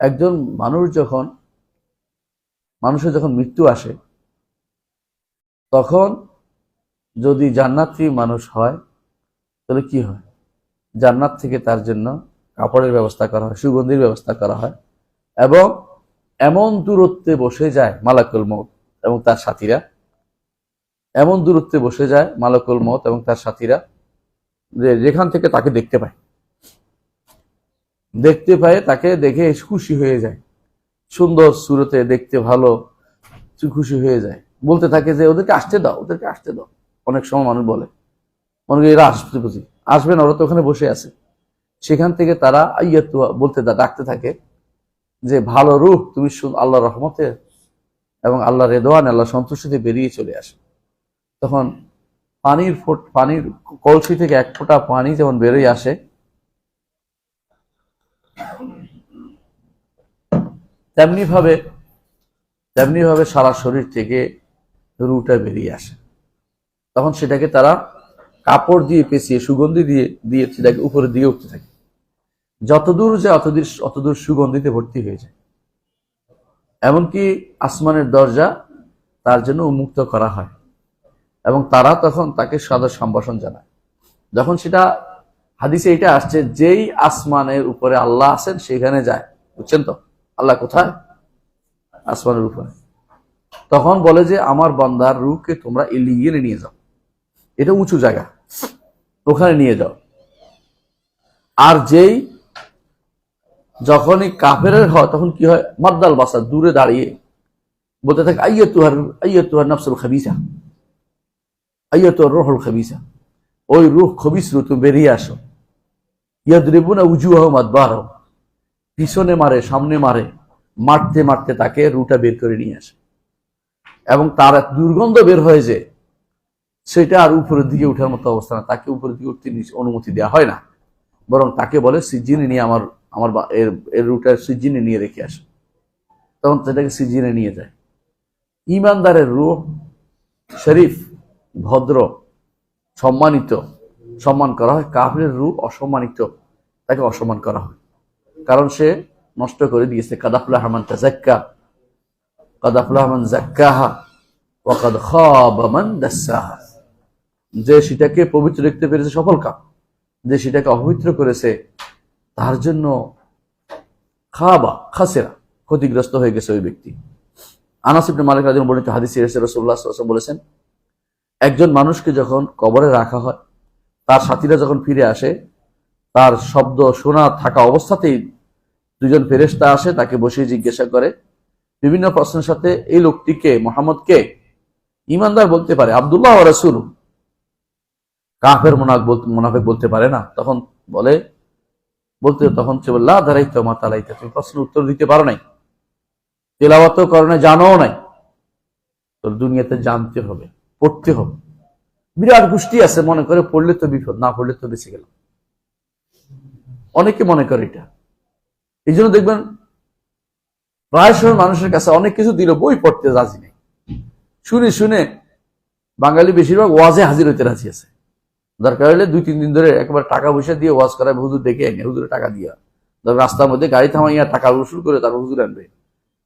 একজন মানুষ যখন, মানুষের যখন মৃত্যু আসে, তখন যদি জান্নাতি মানুষ হয়, তাহলে কি হয়? জান্নাত থেকে তার জন্য কাপড়ের ব্যবস্থা করা হয়, সুগন্ধির ব্যবস্থা করা হয় এবং এমন দূরত্বে বসে যায় মালাকুল মত এবং তার সাথীরা। এমন দূরত্বে বসে যায় মালাকুল মত এবং তার সাথীরা যে যেখান থেকে তাকে দেখতে পায়। দেখতে পায়, তাকে দেখে খুশি হয়ে যায়। সুন্দর সুরতে দেখতে ভালো, খুশি হয়ে যায়। বলতে থাকে যে, ওদেরকে আসতে দাও, ওদেরকে আসতে দাও। অনেক সময় মানুষ বলে। মনে করি এরা আসতে বুঝি। আসবে না ওরা তো ওখানে বসে আছে। সেখান থেকে তারা আইয়াতু বলতে ডাকতে থাকে যে, ভালো রূপ, তুমি আল্লাহ রহমতে এবং আল্লাহ রেদোয়ান আল্লাহ সন্তুষ্টিতে বেরিয়ে চলে আসে। তখন পানির ফোট পানির কলসি থেকে এক ফোঁটা পানি যেমন বেরিয়ে আসে তেমনি ভাবে তেমনি ভাবে সারা শরীর থেকে রুটা বেরিয়ে আসে। তখন সেটাকে তারা কাপড় দিয়ে পেঁচিয়ে, সুগন্ধি দিয়ে দিয়ে সেটাকে উপরের দিকে উঠতে থাকে। যতদূর যায় অতদূর অতদূর সুগন্ধিতে ভর্তি হয়ে যায়। এমনকি আসমানের দরজা তার জন্য উন্মুক্ত করা হয় এবং তারা তখন তাকে সাদর সম্ভাষণ জানায়। যখন সেটা, হাদিসে এটা আসছে, যেই আসমানের উপরে আল্লাহ আছেন, সেখানে যায়। বুঝছেন তো? আল্লাহ কোথায়? আসমানের উপরে। তখন বলে যে, আমার বান্দার রূহকে তোমরা এলিয়ে নিয়ে যাও। এটা উঁচু জায়গা। ওখানে নিয়ে যাও। আর যেই যখনই কাফের হয়, তখন কি হয়? মাদ্দাল বাসা দূরে দাঁড়িয়ে বলতে থাকে আইয়া তুহার আইয়া তুহার নফসুল খাবিসা। আইয়া তুহার রোহল খাবিসা। ওই রুহ খবিস তুমি বেরিয়ে আসো। ইয়াদরিবুনা উজু আহমদ বার পিছনে মারে, সামনে মারে, মারতে মারতে তাকে রুটা বের করে নিয়ে আসে। এবং তার এক দুর্গন্ধ বের হয়ে যে সেটা আর উপরের দিকে উঠার মতো অবস্থা না। তাকে উপরের দিকে উঠতে অনুমতি দেওয়া হয় না। বরং তাকে বলে, সিজিনে নিয়ে আমার আমার এর এর রুটা সিজিনে নিয়ে রেখে আসে। তখন সেটাকে সিজিনে নিয়ে যায়। ইমানদারের রূপ শরীফ, ভদ্র, সম্মানিত। সম্মান করা হয়। কাফের রূপ অসম্মানিত। তাকে অসম্মান করা হয়। কারণ সে নষ্ট করে দিয়েছে। কাদাফুল্লাহ রহমান তাজাক্কা কাদাফুল্লাহ রহমান জাক্কাহা ওয়াকাদ খাবা মান যে সেটাকে পবিত্র দেখতে পেরেছে সফল কাম, যে সেটাকে অপবিত্র করেছে, তার জন্য খাবা, খাসেরা ক্ষতিগ্রস্ত হয়ে গেছে ওই ব্যক্তি। আনাস মালিক রাদিয়াল্লাহু বর্ণিত হাদিসে ওয়াসাল্লাম বলেছেন, একজন মানুষকে যখন কবরে রাখা হয়, তার সাথীরা যখন ফিরে আসে, তার শব্দ শোনা থাকা অবস্থাতেই দুজন ফেরেশতা আসে, তাকে বসিয়ে জিজ্ঞাসা করে, বিভিন্ন প্রশ্নের সাথে এই লোকটিকে, মোহাম্মদকে ইমানদার বলতে পারে, আব্দুল্লাহ রাসুল কাফের মোনাফ বলতে মোনাফেক বলতে পারে না। তখন বলে, বলতে তখন সে বললা ধারাইতে মা তালাইতে। তুমি প্রশ্নের উত্তর দিতে পারো নাই। তেলাওয়াতও করো নাই জানো নাই। তোর দুনিয়াতে জানতে হবে, পড়তে হবে। বিরাট গোষ্ঠী আছে, মনে করে পড়লে তো বিপদ, না পড়লে তো বেঁচে গেল অনেকে মনে করে এটা। এই জন্য দেখবেন প্রায় সময় মানুষের কাছে অনেক কিছু দিল বই পড়তে রাজি নেই। শুনে শুনে বাঙালি বেশিরভাগ ওয়াজে হাজির হইতে রাজি আছে। দরকার হলে দুই, তিন দিন ধরে একবার টাকা পয়সা দিয়ে ওয়াজ করায় হুজুর ডেকে আনে হুজুরে টাকা দিয়া। ধর রাস্তার মধ্যে গাড়ি থামাইয়া টাকা উসুল করে তারপর হুজুর আনবে।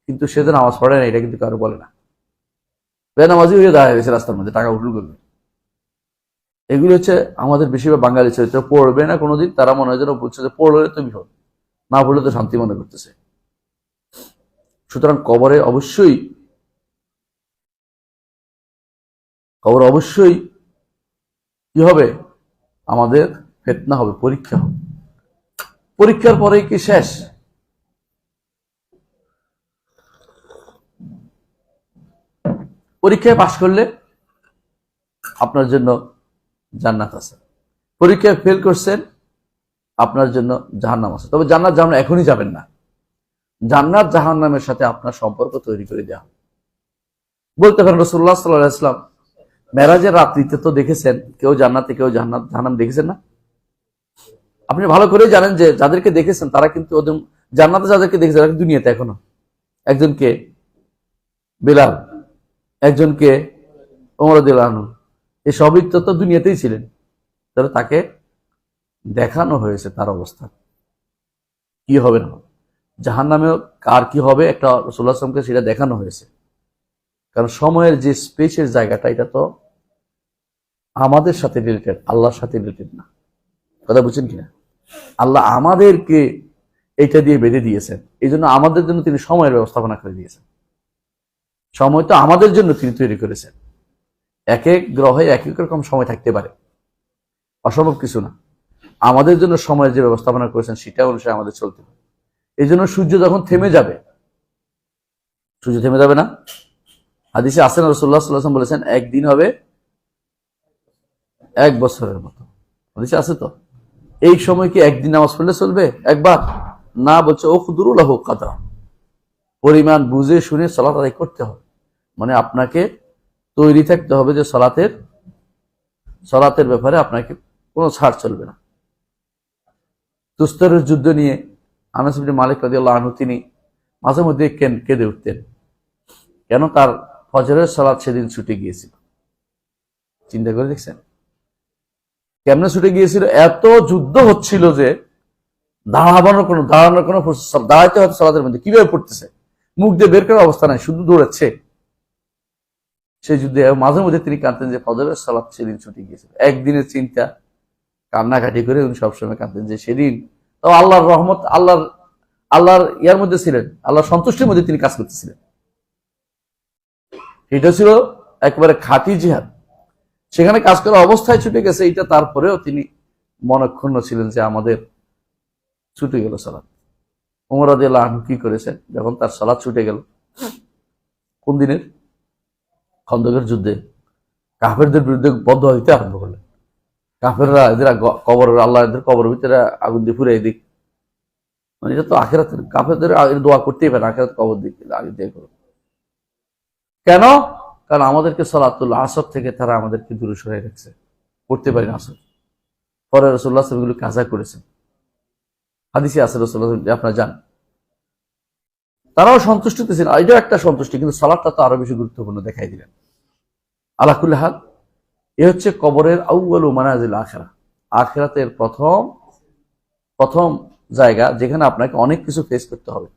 কিন্তু সে তো নামাজ পড়ে না, এটা কিন্তু কারও বলে না। বেনামাজি হয়ে দাঁড়ায় গেছে রাস্তার মধ্যে, টাকা উসুল করবে। এগুলি হচ্ছে আমাদের বেশিরভাগ বাঙালি চরিত্র। পড়বে না কোনোদিন, তারা মনে হয় যেন বলছে যে পড়লে তুমি বিপদ না পড়লে তো শান্তি মনে করতেছে। সুতরাং কবরে অবশ্যই কবর অবশ্যই কি হবে? আমাদের ফেতনা হবে, পরীক্ষা হবে। পরীক্ষার পরেই কি শেষ? পরীক্ষায় পাশ করলে আপনার জন্য জান্নাত আছে। পরীক্ষায় ফেল করছেন আপনার জন্য জাহান্নাম আছে। তবে জান্নাত জাহান্নাম এখনই যাবেন না। জান্নাত জাহান্নামের সাথে আপনার সম্পর্ক তৈরি করে দেওয়া বলতে পারেন রসুল্লাহ সাল্লাহ ইসলাম মেরাজের রাত্রিতে তো দেখেছেন, কেউ জান্নাতে, কেউ জান্নাত, জাহান্নাম দেখেছেন না? আপনি ভালো করে জানেন যে যাদেরকে দেখেছেন, তারা কিন্তু ওদের জান্নাতে যাদেরকে দেখেছেন, তারা দুনিয়াতে এখনও। একজনকে বেলাল, একজনকে ওমরদুল্লাহনু এই সবই তো দুনিয়াতেই ছিলেন। তাহলে তাকে দেখানো হয়েছে তার অবস্থা। কি হবে না? জাহান নামেও কার কি হবে? একটা রসুল্লাহ আসলামকে সেটা দেখানো হয়েছে। কারণ সময়ের যে স্পেসের জায়গাটা, এটা তো আমাদের সাথে রিলেটেড আল্লাহর সাথে রিলেটেড না। কথা বুঝছেন কিনা? আল্লাহ আমাদেরকে এইটা দিয়ে বেঁধে দিয়েছেন। এই জন্য আমাদের জন্য তিনি সময়ের ব্যবস্থাপনা করে দিয়েছেন। সময় তো আমাদের জন্য তিনি তৈরি করেছেন। এক এক গ্রহে এক এক রকম সময় থাকতে পারে। অসম্ভব কিছু না। আমাদের জন্য সময়ের যে ব্যবস্থাপনা করেছেন সেটা অনুসারে আমাদের চলতে হবে। এই জন্য সূর্য যখন থেমে যাবে, সূর্য থেমে যাবে না? হাদিসে আসেন রসুল্লাহ সাল্লাম বলেছেন, একদিন হবে এক বছরের মতো। হাদিসে আছে তো? এই সময় কি একদিন নামাজ পড়লে চলবে? একবার। না বলছে ও খুদুরুল্লাহ কাদা পরিমাণ বুঝে শুনে সলাত আদায় করতে হবে। মানে আপনাকে তৈরি থাকতে হবে যে সলাতের সলাতের ব্যাপারে আপনাকে কোনো ছাড় চলবে না। তুস্তরের যুদ্ধ নিয়ে আনাস মালিক রাদিয়াল্লাহু আনহু তিনি মাঝে মধ্যে কেন- কেঁদে উঠতেন। কেন তার ফজরের সালাত সেদিন ছুটে গিয়েছিল? চিন্তা করে দেখছেন? কেমনে ছুটে গিয়েছিল? এত যুদ্ধ হচ্ছিল যে দাঁড়াবানোর কোনো, দাঁড়ানোর কোনো দাঁড়াইতে হয়তো সালাতের মধ্যে। কীভাবে পড়তেছে? মুখ দিয়ে বের করার অবস্থা নাই, শুধু দৌড়াচ্ছে সেই যুদ্ধে মাঝে মধ্যে তিনি কাঁদতেন যে ফজরের সালাত সেদিন ছুটে গিয়েছিল। একদিনের চিন্তা কান্নাকাটি করে উনি সবসময় কাঁদতেন যে সেদিন তো আল্লাহর রহমত, আল্লাহর আল্লাহর ইয়ার মধ্যে ছিলেন, আল্লাহর সন্তুষ্টির মধ্যে তিনি কাজ করতেছিলেন। এটা ছিল একেবারে খাঁটি জিহাদ। সেখানে কাজ করা অবস্থায় ছুটে গেছে, এটা তারপরেও তিনি মনক্ষুণ্ণ ছিলেন যে আমাদের ছুটে গেল সালাদ উমর আদিল্লাহ আনহু কি করেছেন? যখন তার সালাদ ছুটে গেল, কোন দিনের? খন্দকের যুদ্ধে। কাফেরদের বিরুদ্ধে বদ্ধ হইতে আরম্ভ কাফেররা এদের কবর আল্লাহ এদের কবর ভিতরে আগুন দিয়ে ফুরে দিক। মানে এটা তো আখেরাতের, কাফেরদের দোয়া করতেই পারে, আখেরাত কবর দিক আগে দিয়ে করো কেন? কারণ আমাদেরকে সলাতুল আসর থেকে তারা আমাদেরকে দূরে সরাই রাখছে। পড়তে পারি আসর। পরে রসুল্লাহ এগুলো কাজা করেছেন। হাদিসে আছে রসুল্লাহ আপনারা জান তারাও সন্তুষ্ট ছিলেন এটাও একটা সন্তুষ্টি, কিন্তু সালাদটা তো আরও বেশি গুরুত্বপূর্ণ দেখাই দিলেন। আলাকুল্লাহ এ হচ্ছে কবরের আউ্বাল মানাজিল আখেরা। আখেরাতের প্রথম প্রথম জায়গা যেখানে আপনাকে অনেক কিছু ফেস করতে হবে।